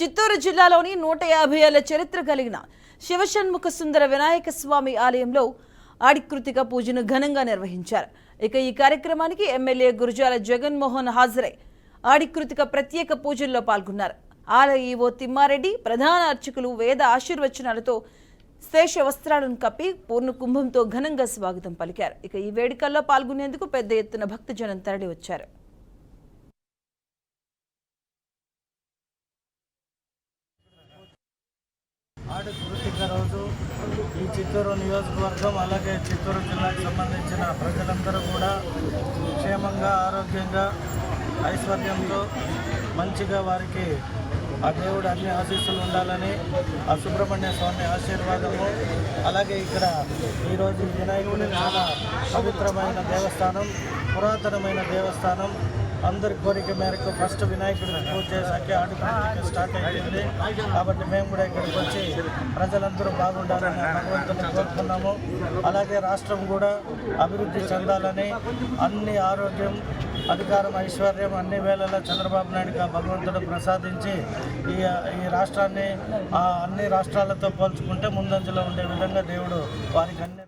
చిత్తూరు జిల్లాలోని నూట యాభై ఏళ్ళ చరిత్ర కలిగిన శివషణ్ముఖ సుందర వినాయక స్వామి ఆలయంలో ఆడికృతిక పూజను ఘనంగా నిర్వహించారు. ఇక ఈ కార్యక్రమానికి ఎమ్మెల్యే గురుజాల జగన్మోహన్ హాజరై ఆడికృతిక ప్రత్యేక పూజల్లో పాల్గొన్నారు. ఆలయ ఈవో తిమ్మారెడ్డి ప్రధాన అర్చకులు వేద ఆశీర్వచనాలతో శేష వస్త్రాలను కప్పి పూర్ణ కుంభంతో ఘనంగా స్వాగతం పలికారు. ఇక ఈ వేడుకల్లో పాల్గొనేందుకు పెద్ద ఎత్తున భక్తజనం తరలి వచ్చారు ఆడి కృతిక రోజు. ఈ చిత్తూరు నియోజకవర్గం అలాగే చిత్తూరు జిల్లాకు సంబంధించిన ప్రజలందరూ కూడా క్షేమంగా ఆరోగ్యంగా ఐశ్వర్యంతో మంచిగా వారికి ఆ దేవుడు అన్ని ఆశీస్సులు ఉండాలని ఆ సుబ్రహ్మణ్య స్వామి ఆశీర్వాదము. అలాగే ఇక్కడ ఈరోజు వినాయకుడి చాలా పవిత్రమైన దేవస్థానం పురాతనమైన దేవస్థానం. అందరి కోరిక మేరకు ఫస్ట్ వినాయకుడిని పూజ చేశాకే ఆడుకోవడానికి స్టార్ట్ అయిపోయింది. కాబట్టి మేము కూడా ఇక్కడికి వచ్చి ప్రజలందరూ బాగుండాలని భగవంతుని కోరుకున్నాము. అలాగే రాష్ట్రం కూడా అభివృద్ధి చెందాలని అన్ని ఆరోగ్యం అధికారం ఐశ్వర్యం అన్ని వేళలా చంద్రబాబు నాయుడుగా భగవంతుడు ప్రసాదించి ఈ ఈ రాష్ట్రాన్ని ఆ అన్ని రాష్ట్రాలతో పోల్చుకుంటే ముందంజలో ఉండే విధంగా దేవుడు వారికి అన్ని